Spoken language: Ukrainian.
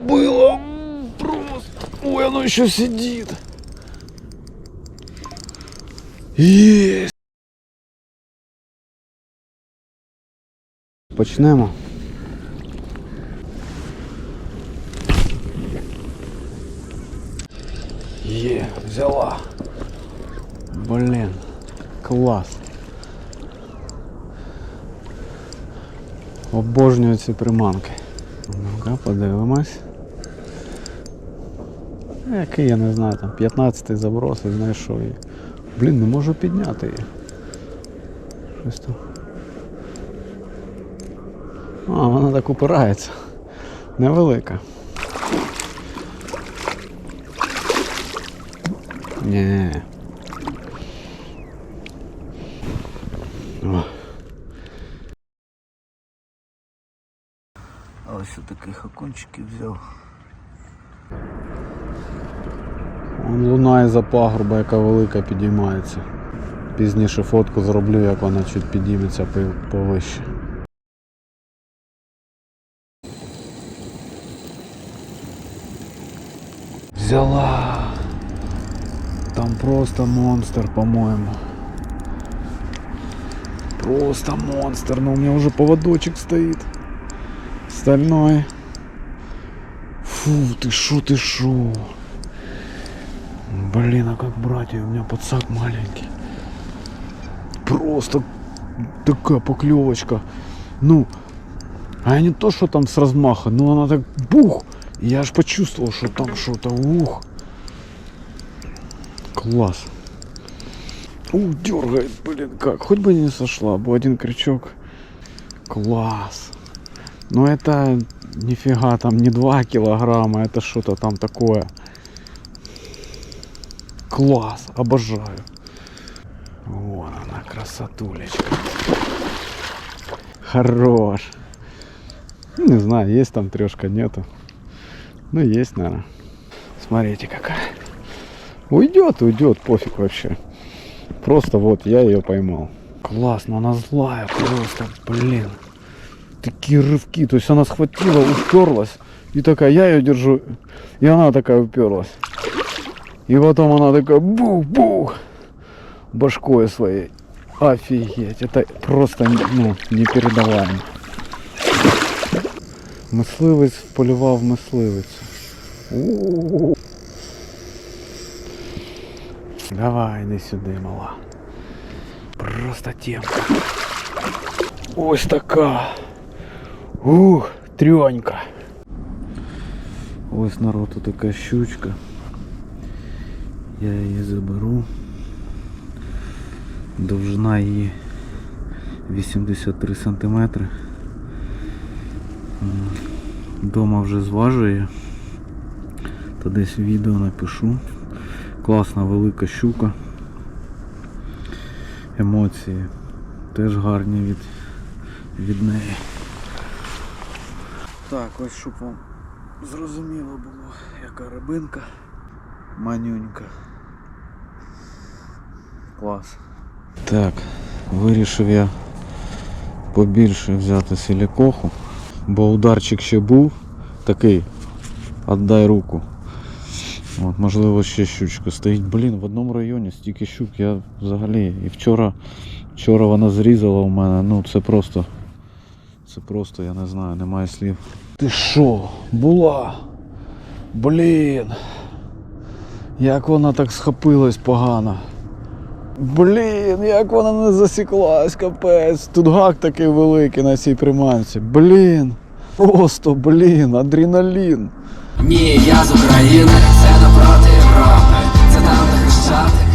Было просто. Ой, оно еще сидит. Есть. Почнемо. Є, взяла. Блін, клас. Обожнюю ці приманки. Ну-ка, подивимось. Який, я не знаю, там 15-й заброс і знайшов її. Блін, не можу підняти її. Щось там. А, вона так упирається. Невелика. Ні. Ось таких окончиків взяв. Луна із-за пагорба, яка велика підіймається. Пізніше фотку зроблю, як вона чуть підійметься повище. Взяла. Там просто монстр, по-моему. Просто монстр. Но у меня уже поводочек стоит. Стальной. Фу, ты шо, ты шо. Блин, а как брать? У меня подсак маленький. Просто такая поклевочка. Ну, а не то, что там с размаха, но она так бух. Я аж почувствовал, что там что-то ух. Класс. У, дергает, блин, как. Хоть бы не сошла, бы один крючок. Класс. Но это нифига там не 2 килограмма, это что-то там такое. Класс, обожаю. Вон она, красотулечка. Хорош. Ну, Не знаю, есть там трешка, нету. Ну, есть, наверное. Смотрите, какая. Уйдет, уйдет, пофиг вообще. Просто вот я ее поймал. Классно, она злая просто, блин. Такие рывки, то есть она схватила, уперлась. И такая, я ее держу. И она такая уперлась. И потом она такая бух-бух башкой своей. Офигеть, это просто ну, непередаваемо. Мисливець полював мисливицю. У-у-у. Давай, йди сюди, мала. Просто темка. Ось така. Ух, трьонька. Ось народ така щучка. Я її заберу. Довжина її 83 сантиметри. Дома вже зважує. Та десь відео напишу. Класна велика щука. Емоції теж гарні від, від неї. Так, ось щоб вам зрозуміло було, яка рибинка. Манюнька. Клас. Так, вирішив я побільше взяти силікоху, бо ударчик ще був такий. Отдай руку. От, можливо, ще щучка стоїть. Блін, в одному районі стільки щук, я взагалі. І вчора, вчора вона зрізала у мене. Ну це просто. Це просто, я не знаю, немає слів. Ти що? Була? Блін. Як вона так схопилась погано. Блін, як вона не засіклась, капець. Тут гак такий великий на цій приманці. Блін. Просто, блін, адреналін. Ні, я з України, це напроти Європи, це там на хрещатик,